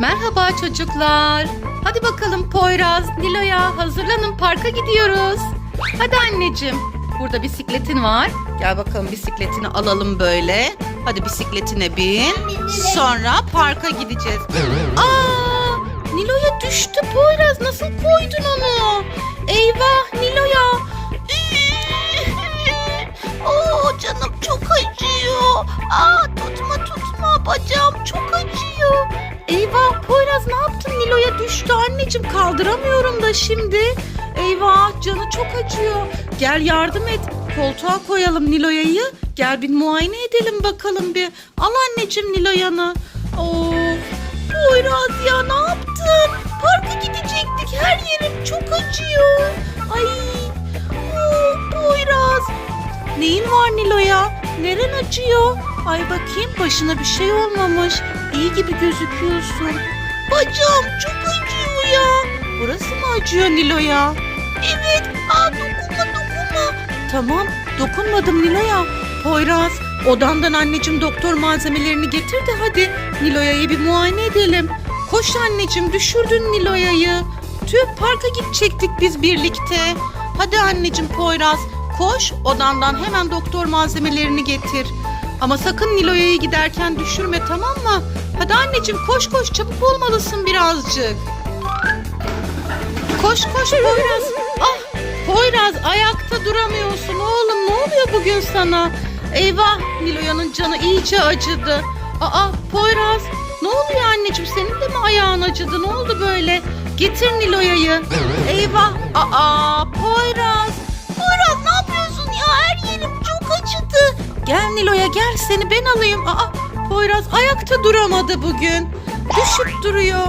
Merhaba çocuklar. Hadi bakalım Poyraz, Nilo'ya hazırlanın parka gidiyoruz. Hadi anneciğim. Burada bisikletin var. Gel bakalım bisikletini alalım böyle. Hadi bisikletine bin. Sonra parka gideceğiz. Aa, Nilo'ya düştü Poyraz. Nasıl koydun onu? Eyvah Nilo'ya. Oo canım çok acıyor. Aa tutma tutma bacağım çok acıyor. Eyvah Poyraz ne yaptın Nilo'ya düştü anneciğim kaldıramıyorum da şimdi. Eyvah canı çok acıyor. Gel yardım et. Koltuğa koyalım Nilo'ya'yı. Gel bir muayene edelim bakalım bir. Al anneciğim Nilo'yanı. Of Poyraz ya ne yaptın? Parka gidecektik her yerim çok acıyor. Ay of Poyraz. Neyin var Nilo'ya? Neren acıyor? Ay bakayım başına bir şey olmamış. İyi gibi gözüküyorsun. Bacağım çok acıyor ya. Burası mı acıyor Nilo'ya? Evet. Aa dokunma dokunma. Tamam dokunmadım Nilo'ya. Poyraz odandan anneciğim doktor malzemelerini getir de hadi Nilo'ya'yı bir muayene edelim. Koş anneciğim düşürdün Nilo'ya'yı. Tüh parka gidecektik biz birlikte. Hadi anneciğim Poyraz koş odandan hemen doktor malzemelerini getir. Ama sakın Nilo'ya'yı giderken düşürme tamam mı? Hadi anneciğim koş koş çabuk olmalısın birazcık. Koş koş Poyraz. Ah Poyraz ayakta duramıyorsun oğlum ne oluyor bugün sana? Eyvah Nilo'yanın canı iyice acıdı. Aa Poyraz ne oluyor anneciğim senin de mi ayağın acıdı ne oldu böyle? Getir Nilo'ya'yı. Eyvah aa Poyraz. Poyraz ne yapıyorsun ya her yerim çok acıdı. Gel Nilo'ya gel seni ben alayım. Aa Poyraz ayakta duramadı bugün. Düşüp duruyor.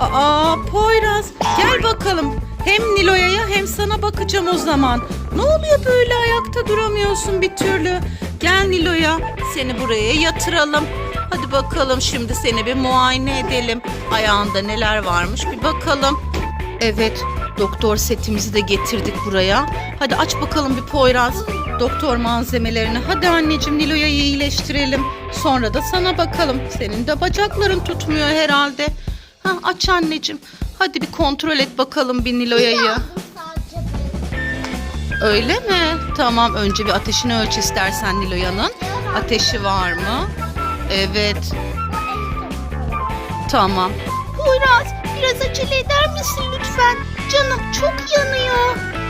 Aa Poyraz gel bakalım. Hem Nilo'ya hem sana bakacağım o zaman. Ne oluyor böyle ayakta duramıyorsun bir türlü. Gel Nilo'ya seni buraya yatıralım. Hadi bakalım şimdi seni bir muayene edelim. Ayağında neler varmış bir bakalım. Evet doktor setimizi de getirdik buraya. Hadi aç bakalım bir Poyraz. Doktor malzemelerini. Hadi anneciğim Nilo'ya iyileştirelim. Sonra da sana bakalım. Senin de bacakların tutmuyor herhalde. Ha, aç anneciğim. Hadi bir kontrol et bakalım bir Nilo'ya'yı. Öyle mi? Tamam önce bir ateşini ölç istersen Nilo'yanın. Ateşi var mı? Evet. Tamam. Poyraz biraz acele eder misin lütfen? Canım çok yanıyor.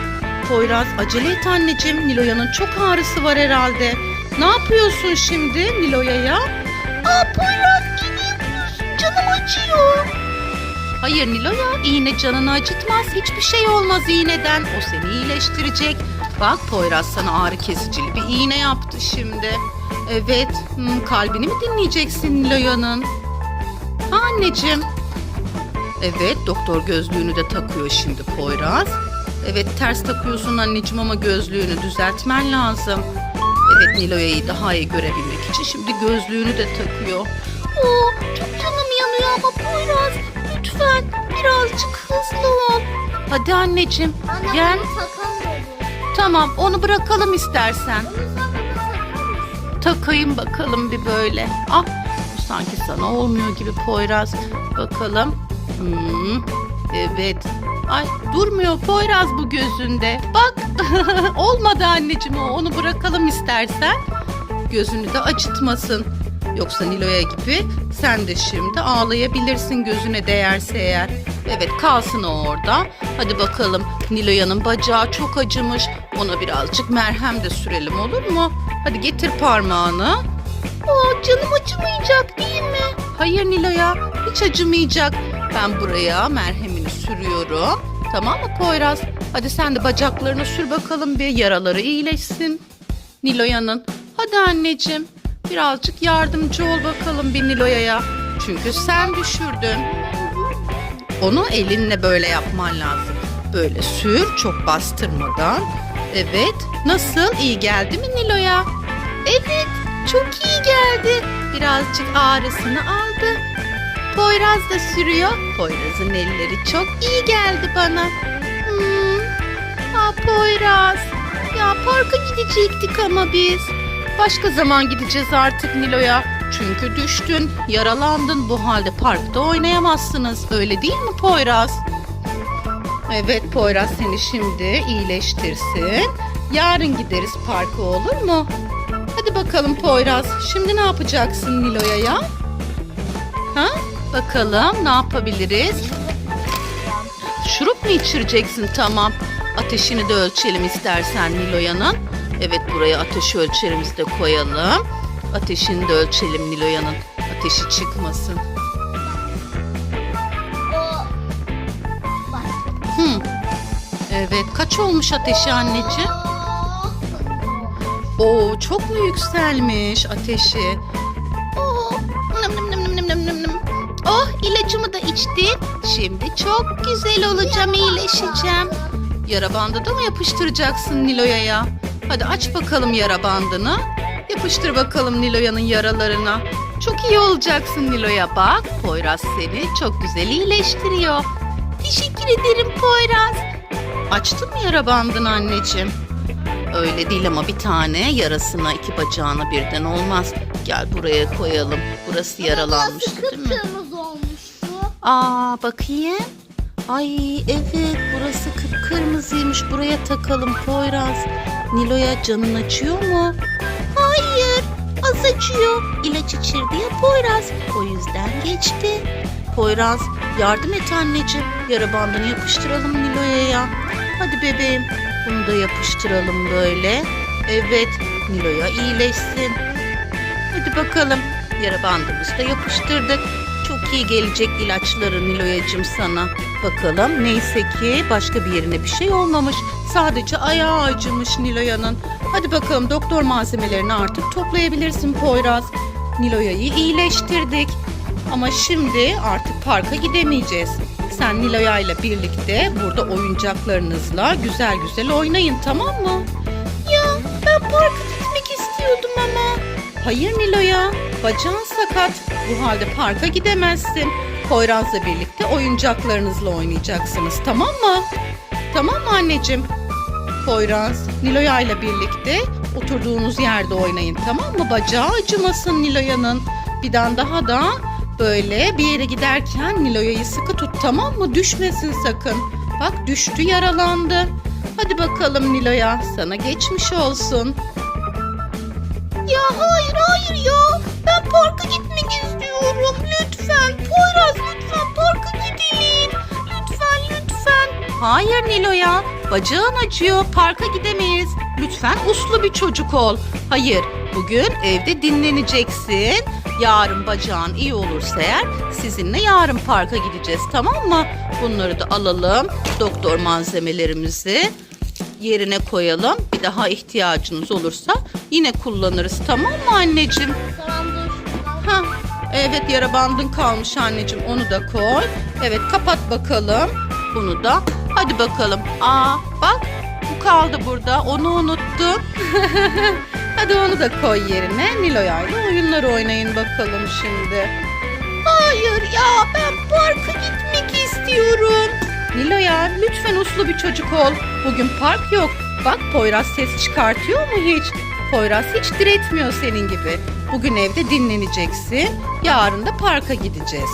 Poyraz acele et anneciğim. Nilo'yanın çok ağrısı var herhalde. Ne yapıyorsun şimdi Nilo'ya? Aa Poyraz yapıyorsun canım acıyor. Hayır Nilo'ya iğne canını acıtmaz. Hiçbir şey olmaz iğneden. O seni iyileştirecek. Bak Poyraz sana ağrı kesicili bir iğne yaptı şimdi. Evet hmm, kalbini mi dinleyeceksin Nilo'yanın? Ha anneciğim. Evet doktor gözlüğünü de takıyor şimdi Poyraz. Evet ters takıyorsun anneciğim ama gözlüğünü düzeltmen lazım. Evet Nilo'ya'yı daha iyi görebilmek için şimdi gözlüğünü de takıyor. Oo çok canım yanıyor ama Poyraz lütfen birazcık hızlı ol. Hadi anneciğim Bana gel. Tamam onu bırakalım istersen. Takayım bakalım bir böyle. Ah bu sanki sana olmuyor gibi Poyraz. Bakalım. Hmm, evet. Ay durmuyor Poyraz bu gözünde. Bak olmadı anneciğim o. Onu bırakalım istersen. Gözünü de acıtmasın. Yoksa Nilo'ya gibi sen de şimdi ağlayabilirsin gözüne değerse eğer. Evet kalsın o orada. Hadi bakalım Nilo'yanın bacağı çok acımış. Ona birazcık merhem de sürelim olur mu? Hadi getir parmağını. Aa canım acımayacak değil mi? Hayır Nilo'ya hiç acımayacak. Ben buraya merhemini sürüyorum. Tamam mı Poyraz? Hadi sen de bacaklarını sür bakalım bir yaraları iyileşsin. Nilo'yanın. Hadi anneciğim birazcık yardımcı ol bakalım bir Nilo'ya. Çünkü sen düşürdün. Onu elinle böyle yapman lazım. Böyle sür çok bastırmadan. Evet. Nasıl? İyi geldi mi Nilo'ya? Evet. Çok iyi geldi. Birazcık ağrısını aldı. Poyraz da sürüyor. Poyraz'ın elleri çok iyi geldi bana. Hmm. Aa, Poyraz. Ya parka gidecektik ama biz. Başka zaman gideceğiz artık Nilo'ya. Çünkü düştün, yaralandın. Bu halde parkta oynayamazsınız. Öyle değil mi Poyraz? Evet Poyraz seni şimdi iyileştirsin. Yarın gideriz parka olur mu? Hadi bakalım Poyraz. Şimdi ne yapacaksın Nilo'ya ya? Ha? Bakalım ne yapabiliriz? Şurup mu içireceksin? Tamam. Ateşini de ölçelim istersen Nilo'yanın. Evet buraya ateş ölçerimizi de koyalım. Ateşini de ölçelim Nilo'yanın. Ateşi çıkmasın. Hı. Evet kaç olmuş ateşi anneciğim? Oo çok mu yükselmiş ateşi? İlacımı da içtim. Şimdi çok güzel olacağım, iyileşeceğim. Yara bandı da mı yapıştıracaksın Nilo'ya ya? Hadi aç bakalım yara bandını. Yapıştır bakalım Nilo'yanın yaralarına. Çok iyi olacaksın Nilo'ya bak. Poyraz seni çok güzel iyileştiriyor. Teşekkür ederim Poyraz. Açtın mı yara bandını anneciğim? Öyle değil ama bir tane yarasına iki bacağına birden olmaz. Gel buraya koyalım. Burası yaralanmıştı değil mi? Aa bakayım. Ay evet burası kıpkırmızıymış. Buraya takalım Poyraz. Nilo'ya canın acıyor mu? Hayır, az acıyor. İlaç içirdi ya Poyraz. O yüzden geçti. Poyraz yardım et anneciğim. Yara bandını yapıştıralım Nilo'ya ya. Hadi bebeğim. Bunu da yapıştıralım böyle. Evet Nilo'ya iyileşsin. Hadi bakalım. Yara bandımızı da yapıştırdık. İyi gelecek ilaçları Nilo'yacığım sana. Bakalım neyse ki başka bir yerine bir şey olmamış. Sadece ayağı acımış Nilo'yanın. Hadi bakalım doktor malzemelerini artık toplayabilirsin Poyraz. Nilo'ya'yı iyileştirdik. Ama şimdi artık parka gidemeyeceğiz. Sen Nilo'ya ile birlikte burada oyuncaklarınızla güzel güzel oynayın tamam mı? Ya ben parka gitmek istiyordum ama. Hayır Nilo'ya, bacağın sakat. Bu halde parka gidemezsin. Poyraz'la birlikte oyuncaklarınızla oynayacaksınız tamam mı? Tamam mı anneciğim? Poyraz, Nilo'ya ile birlikte oturduğunuz yerde oynayın tamam mı? Bacağı acımasın Nilo'yanın. Bir daha da böyle bir yere giderken Nilo'ya'yı sıkı tut tamam mı? Düşmesin sakın. Bak düştü yaralandı. Hadi bakalım Nilo'ya sana geçmiş olsun. Ya parka gitmek istiyorum. Lütfen Poyraz lütfen parka gidelim. Lütfen lütfen. Hayır Nilo'ya, bacağın acıyor, parka gidemeyiz. Lütfen uslu bir çocuk ol. Hayır, bugün evde dinleneceksin. Yarın bacağın iyi olursa eğer sizinle yarın parka gideceğiz tamam mı? Bunları da alalım, doktor malzemelerimizi yerine koyalım. Bir daha ihtiyacınız olursa yine kullanırız tamam mı anneciğim? Tamamdır. Ha, evet yara bandın kalmış anneciğim onu da koy. Evet kapat bakalım. Bunu da. Hadi bakalım. Aa bak bu kaldı burada. Onu unuttum. Hadi onu da koy yerine. Nilo'ya ile oyunlar oynayın bakalım şimdi. Hayır ya ben parka gitmek istiyorum. Nilo'ya lütfen uslu bir çocuk ol. Bugün park yok. Bak Poyraz ses çıkartıyor mu hiç? Poyraz hiç diretmiyor senin gibi. Bugün evde dinleneceksin. Yarın da parka gideceğiz.